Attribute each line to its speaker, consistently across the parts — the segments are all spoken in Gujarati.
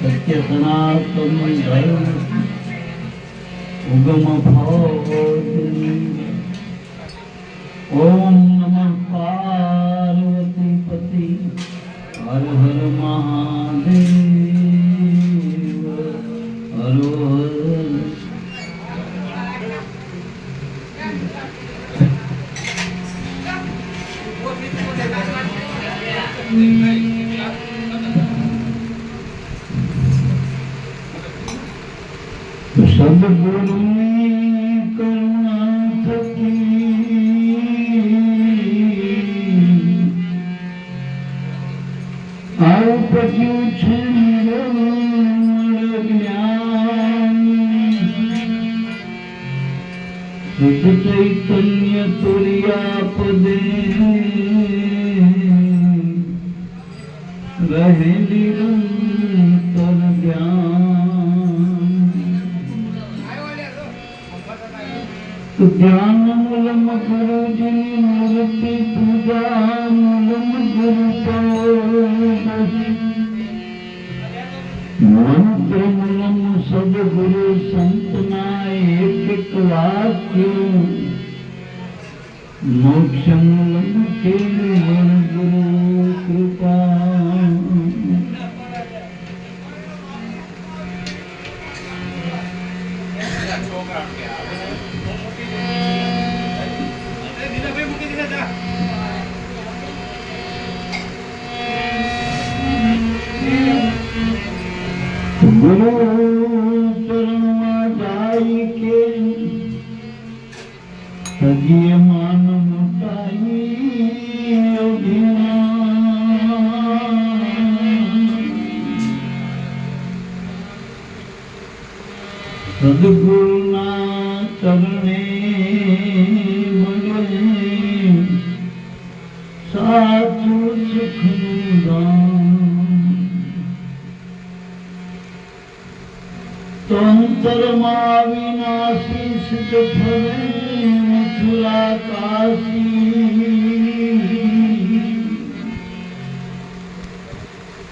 Speaker 1: સત્ય સનાતન ધર્મ ઉગમ ભાવની ઓમ નમઃ પાર્વતી પતિ. હર હર મહાદેવ. હર હર. ચૈતન્ય તુર્યા પદે રહે તો ધ્યાન મૂલમ ગુરુજીની મૂર્તિ પૂજા મૂલમ ગુરુ મંત્ર મૂલમ સદગુરુ સંતના સદગુરુના ચરણે મળે સાચું સુખનું તંતરમાં વિનાશી સુખ ફરે મથુરા કાશી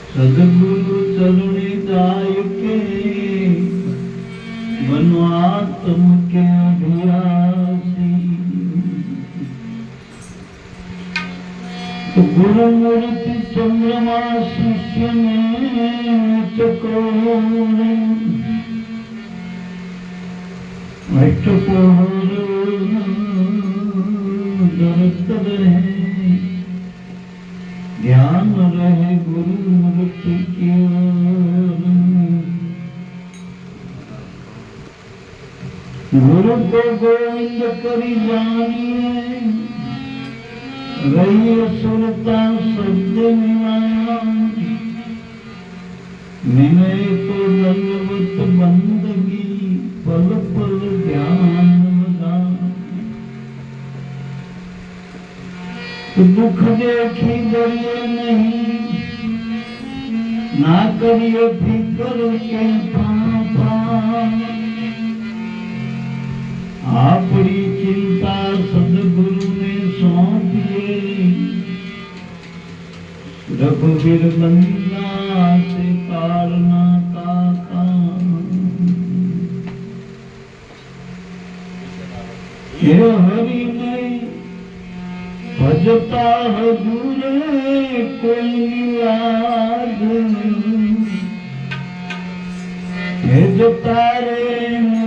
Speaker 1: સદગુરુ ચરણી જાય કે મનવાત્મ કે અભ્યાસી તો ગુરુ મૂર્તિ ચંદ્રમા શિષ્યને ચકોરે અષ્ટપોર ગોકળ ગોવિંદ કરી જાણીએ રહીએ સુરતા શબ્દ નિવાયા વિનય તો દંડવત બંદગી પલ પલ ધ્યાન દુઃખ દેખી દરિયે નહીં ના કરીએ ફિકર કંઈ પાપા આપણી ચિંતા સદગુરુને સોંપીએ. રઘુવીર બંદા તે કારના કાકા. હે હરિને ભજતા હજુરે કોઈ લાજ હે જતા રે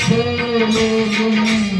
Speaker 1: সরল